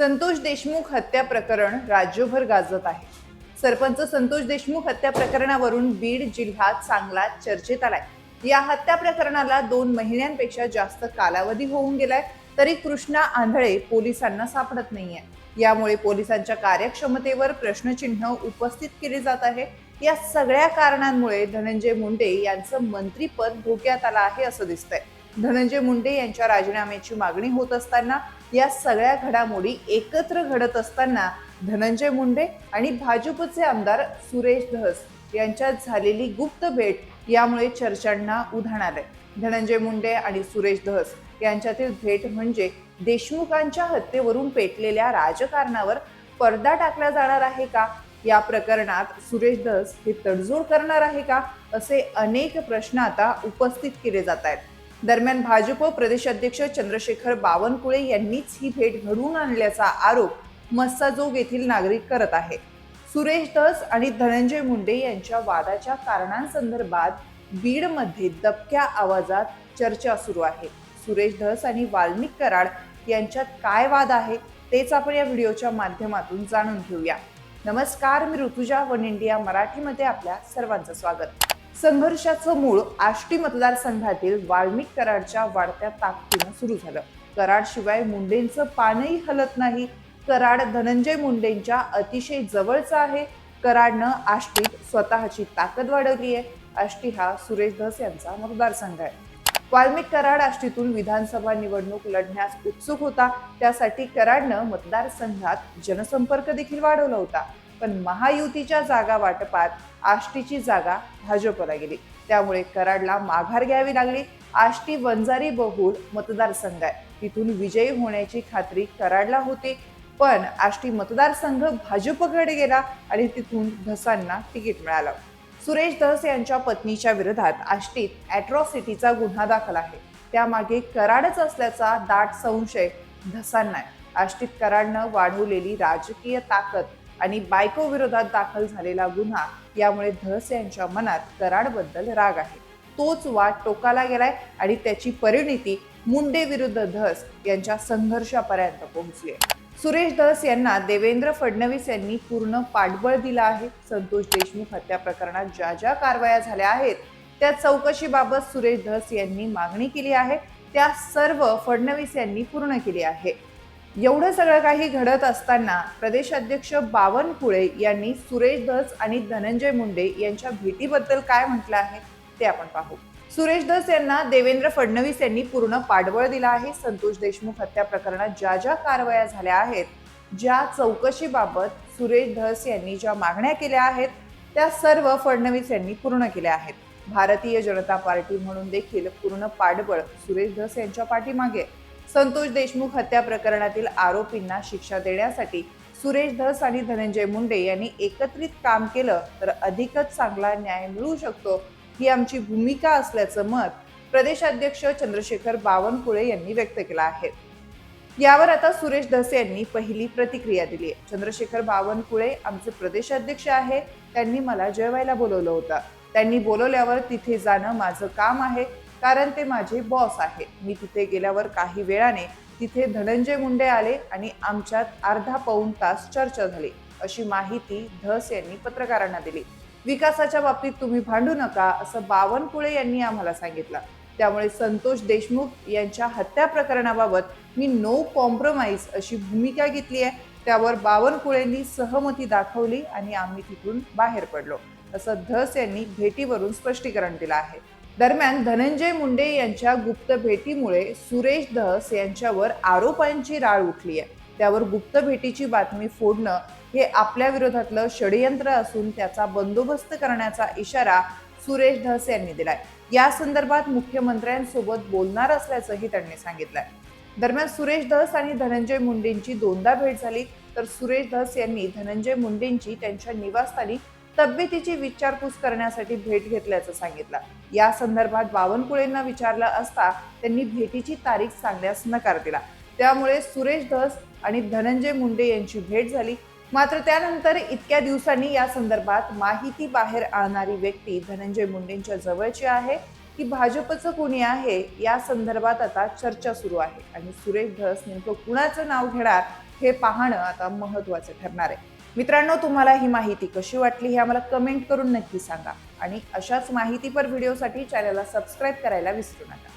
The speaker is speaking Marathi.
संतोष देशमुख हत्या प्रकरण राज्यभर गाजत आहे. सरपंच संतोष देशमुख हत्या प्रकरणावरून बीड जिल्ह्यात चांगला चर्चेत आलाय. या हत्या प्रकरणाला दोन महिन्यांपेक्षा जास्त कालावधी होऊन गेलाय तरी कृष्णा आंधळे पोलिसांना सापडत नाहीये. यामुळे पोलिसांच्या कार्यक्षमतेवर प्रश्नचिन्ह उपस्थित केले जात आहे. या सगळ्या कारणांमुळे धनंजय मुंडे यांचं मंत्रीपद धोक्यात आलं आहे असं दिसतंय. धनंजय मुंडे यांच्या राजीनाम्याची मागणी होत असताना या सगळ्या घडामोडी एकत्र घडत असताना धनंजय मुंडे आणि भाजपचे आमदार सुरेश धस यांच्यात झालेली गुप्त भेट यामुळे चर्चांना उधाण आलंय. धनंजय मुंडे आणि सुरेश धस यांच्यातील भेट म्हणजे देशमुखांच्या हत्येवरून पेटलेल्या राजकारणावर पडदा टाकला जाणार आहे का? या प्रकरणात सुरेश धस हे तडजोड करणार आहे का? असे अनेक प्रश्न आता उपस्थित केले जात आहेत. दरम्यान भाजप प्रदेशाध्यक्ष चंद्रशेखर बावनकुळे यांनीच ही भेट घडवून आणल्याचा आरोप मस्साजोग येथील नागरिक करत आहे. सुरेश धस आणि धनंजय मुंडे यांच्या वादाच्या कारणांसंदर्भात बीडमध्ये दबक्या आवाजात चर्चा सुरू आहे. सुरेश धस आणि वाल्मिक कराड यांच्यात काय वाद आहे तेच आपण या व्हिडिओच्या माध्यमातून जाणून घेऊया. नमस्कार मी ऋतुजा वन इंडिया मराठीमध्ये आपल्या सर्वांचं स्वागत. संघर्षाचं मूळ आष्टी मतदारसंघातील वाल्मिक कराडच्या वाढत्या ताकदीनं सुरू झालं. कराड शिवाय मुंडेंचं पानही हलत नाही. कराड धनंजय मुंडेंच्या अतिशय जवळचा आहे. कराडनं आष्टीत स्वतःची ताकद वाढवली आहे. आष्टी हा सुरेश धस यांचा मतदारसंघ आहे. वाल्मिक कराड आष्टीतून विधानसभा निवडणूक लढण्यास उत्सुक होता. त्यासाठी कराडनं मतदारसंघात जनसंपर्क देखील वाढवला होता. पण महायुतीच्या जागा वाटपात आष्टीची जागा भाजपला गेली. त्यामुळे कराडला माघार घ्यावी लागली. आष्टी वंजारी बहुळ मतदारसंघ आहे. तिथून विजयी होण्याची खात्री कराडला होती. पण आष्टी मतदारसंघ भाजपकडे गेला आणि तिथून धसांना तिकीट मिळालं. सुरेश धस यांच्या पत्नीच्या विरोधात आष्टीत अॅट्रॉसिटीचा गुन्हा दाखल आहे. त्यामागे कराडच असल्याचा दाट संशय धसांना आहे आष्टीत कराडनं वाढवलेली राजकीय ताकद आणि बायको विरोधात दाखल झालेला गुन्हा यामुळे धस यांच्या मनात कराडबद्दल राग आहे. तोच वाद टोकाला गेलाय आणि त्याची परिणिती मुंडे विरुद्ध धस यांच्या संघर्षापर्यंत पोहोचली आहे. सुरेश धस यांना देवेंद्र फडणवीस यांनी पूर्ण पाठबळ दिला आहे. संतोष देशमुख हत्या प्रकरणात ज्या ज्या कारवाया झाल्या आहेत त्या चौकशीबाबत सुरेश धस यांनी मागणी केली आहे. त्या सर्व फडणवीस यांनी पूर्ण केली आहे. एवढं सगळं काही घडत असताना प्रदेशाध्यक्ष बावनकुळे यांनी सुरेश धस आणि धनंजय मुंडे यांच्या भेटीबद्दल काय म्हटलं आहे ते आपण पाहू. सुरेश धस यांना देवेंद्र फडणवीस यांनी पूर्ण पाठबळ दिला आहे. संतोष देशमुख हत्या प्रकरणात ज्या ज्या कारवाया झाल्या आहेत ज्या चौकशीबाबत सुरेश धस यांनी ज्या मागण्या केल्या आहेत त्या सर्व फडणवीस यांनी पूर्ण केल्या आहेत. भारतीय जनता पार्टी म्हणून देखील पूर्ण पाठबळ सुरेश धस यांच्या पाठीमागे. संतोष देशमुख हत्या प्रकरणातील आरोपींना शिक्षा देण्यासाठी सुरेश धस आणि धनंजय मुंडे यांनी एकत्रित काम केलं तर अधिकच चांगला न्याय मिळू शकतो ही आमची भूमिका असल्याचं मत प्रदेशाध्यक्ष चंद्रशेखर बावनकुळे यांनी व्यक्त केलं आहे. यावर आता सुरेश धसे यांनी पहिली प्रतिक्रिया दिली आहे. चंद्रशेखर बावनकुळे आमचे प्रदेशाध्यक्ष आहे. त्यांनी मला जेवायला बोलवलं होतं. त्यांनी बोलवल्यावर तिथे जाणं माझं काम आहे कारण ते माझे बॉस आहे. मी तिथे गेल्यावर काही वेळाने तिथे धनंजय मुंडे आले आणि आमच्यात अर्धा पाऊण तास चर्चा झाली. अशी माहिती धस यांनी पत्रकारांना दिली. विकासाच्या बाबतीत तुम्ही भांडू नका असं बावनकुळे यांनी आम्हाला सांगितलं. त्यामुळे संतोष देशमुख यांच्या हत्या प्रकरणाबाबत मी नो कॉम्प्रोमाइज अशी भूमिका घेतली आहे. त्यावर बावनकुळेंनी सहमती दाखवली आणि आम्ही तिथून बाहेर पडलो. असं धस यांनी भेटीवरून स्पष्टीकरण दिलं आहे. दरम्यान धनंजय मुंडे यांच्या गुप्त भेटीमुळे सुरेश धस यांच्यावर आरोपांची राळ उठली आहे. त्यावर गुप्त भेटीची बातमी फोडणं हे आपल्या विरोधातलं षडयंत्र असून त्याचा बंदोबस्त करण्याचा इशारा सुरेश धस यांनी दिलाय. या संदर्भात मुख्यमंत्र्यांसोबत बोलणार असल्याचंही त्यांनी सांगितलंय. दरम्यान सुरेश धस आणि धनंजय मुंडेंची दोनदा भेट झाली तर सुरेश धस यांनी धनंजय मुंडेंची त्यांच्या निवासस्थानी तब्येतीची विचारपूस करण्यासाठी भेट घेतल्याचं सांगितलं. या संदर्भात बावनकुळेंना विचारलं असता त्यांनी भेटीची तारीख सांगण्यास नकार दिला. त्यामुळे सुरेश धस आणि धनंजय मुंडे यांची भेट झाली. मात्र त्यानंतर इतक्या दिवसांनी या संदर्भात माहिती बाहेर आणणारी व्यक्ती धनंजय मुंडेंच्या जवळची आहे. की भाजपचं कोणी आहे या संदर्भात आता चर्चा सुरू आहे. आणि सुरेश धस नेमकं कुणाचं नाव घेणार हे पाहणं आता महत्त्वाचं ठरणार आहे. मित्रांनो तुम्हाला ही माहिती कशी वाटली हे आम्हाला कमेंट करून नक्की सांगा. आणि अशाच माहितीपर व्हिडिओसाठी चॅनलला सबस्क्राईब करायला विसरू नका.